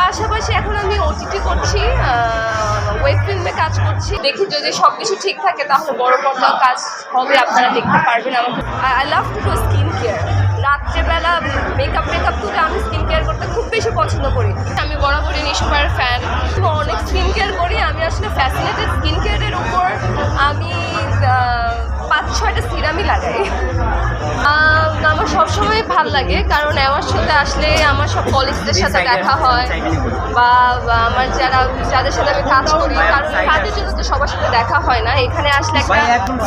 পাশাপাশি এখন আমি ওটিটি করছি ওয়েব ফিল্মে কাজ করছি। দেখি যদি সব কিছু ঠিক থাকে, তাহলে বড় পর্দাও কাজ হবে, আপনারা দেখতে পারবেন আমাকে। I love to do skin care রাত্রেবেলা মেকআপ মেকআপ তুলে আমি স্কিন কেয়ার করতে খুব বেশি পছন্দ করি। আমি বরাবরই নিশোপার ফ্যান অনেক স্কিন কেয়ার করি, আমি আসলে ফ্যাসিনেটেড স্কিন কেয়ারের উপর আমি পাঁচ ছয়টা সিরামই লাগাই। আমার সবসময় ভালো লাগে, কারণ আমার সাথে আসলে আমার সব কলিগদের সাথে দেখা হয়, বা আমার যারা, যাদের সাথে আমি কাজ করি, কারণ কাজের জন্য তো সবার সাথে দেখা হয় না। এখানে আসলে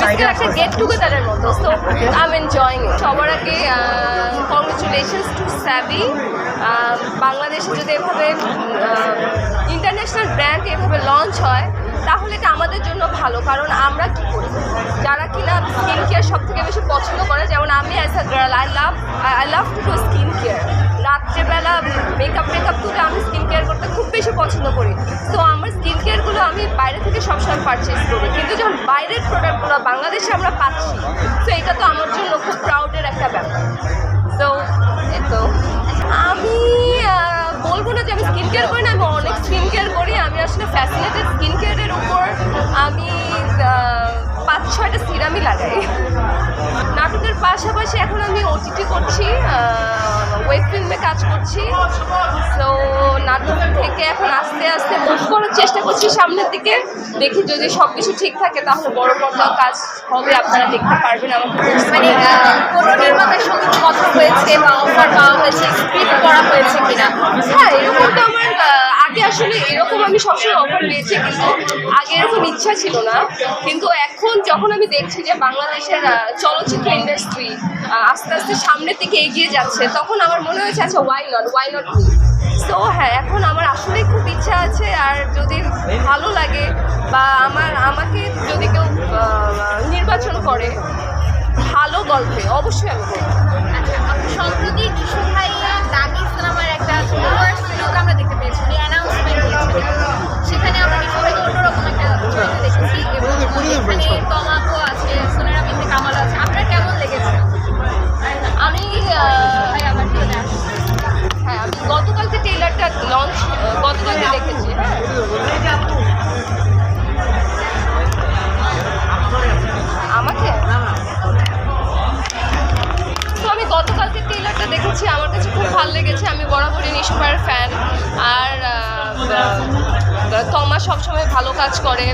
একটা একটা গেট টুগেদারের মতো সো আই এম এনজয়িং সবার আগে কংগ্রেচুলেশনস টু স্যাবি বাংলাদেশে যদি এভাবে ইন্টারন্যাশনাল ব্র্যান্ড এভাবে লঞ্চ হয়, তাহলে এটা আমাদের জন্য ভালো, কারণ আমরা কি করি? যারা কিনা কেয়ার সব থেকে বেশি পছন্দ করে, যেমন আমি as a girl I love I love to do skin care রাত্রেবেলা মেকআপ মেকআপ তুলে আমি স্কিন কেয়ার করতে খুব বেশি পছন্দ করি। তো আমার স্কিন কেয়ারগুলো আমি বাইরে থেকে সবসময় পারচেস করি। কিন্তু যখন বাইরের প্রোডাক্টগুলো বাংলাদেশে আমরা পাচ্ছি তো এটা তো আমার জন্য খুব প্রাউডের একটা ব্যাপার। তো তো আমি বলব না যে আমি স্কিন কেয়ার করি না, আমি অনেক স্কিন কেয়ার করি। আমি আসলে ফ্যাসিনেটেড স্কিন কেয়ারের উপর ছয়টা সিরামই লাগাই। নাটকের পাশাপাশি এখন আমি ওটিটি করছি ওয়েব ফিল্মে কাজ করছি। তো নাটক থেকে এখন আস্তে আস্তে মুভ করার চেষ্টা করছি সামনের দিকে। দেখি যদি সব কিছু ঠিক থাকে তাহলে বড় পর্দাও কাজ হবে আপনারা দেখতে পারবেন আমাকে মানে কোনো নির্মাতার সঙ্গে কথা হয়েছে বা অফার পাওয়া হয়েছে স্ক্রিপ্ট করা হয়েছে কিনা? হ্যাঁ এরকম তো আমার আসলে এরকম আমি সবসময় অফার পেয়েছি কিন্তু আগে এরকম ইচ্ছা ছিল না। কিন্তু এখন যখন আমি দেখছি যে বাংলাদেশের চলচ্চিত্র ইন্ডাস্ট্রি আস্তে আস্তে সামনের দিকে এগিয়ে যাচ্ছে, তখন আমার মনে হয়েছে আচ্ছা why not why not me তো হ্যাঁ এখন আমার আসলেই খুব ইচ্ছা আছে, আর যদি ভালো লাগে বা আমার, আমাকে যদি কেউ নির্বাচন করে, ভালো গল্পে অবশ্যই আমি আচ্ছা সম্প্রতি ট্রেলারটা লঞ্চ গতকালকে দেখেছি। হ্যাঁ আমাকে? তো আমি গতকালকে ট্রেলারটা দেখেছি আমার কাছে খুব ভালো লেগেছে আমি বরাবরই নিশোপার ফ্যান আর তমা সবসময় ভালো কাজ করে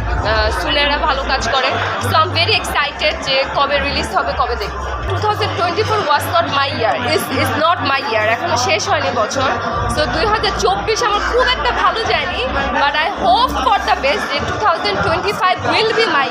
সুনেরা ভালো কাজ করে। সো আম ভেরি এক্সাইটেড যে কবে রিলিজ হবে, কবে দেখব। Two thousand twenty four was not my year is is not my year এখনও শেষ হয়নি বছর। সো দুই হাজার চব্বিশ আমার খুব একটা ভালো যায়নি but I hope for the best যে two thousand twenty five will be my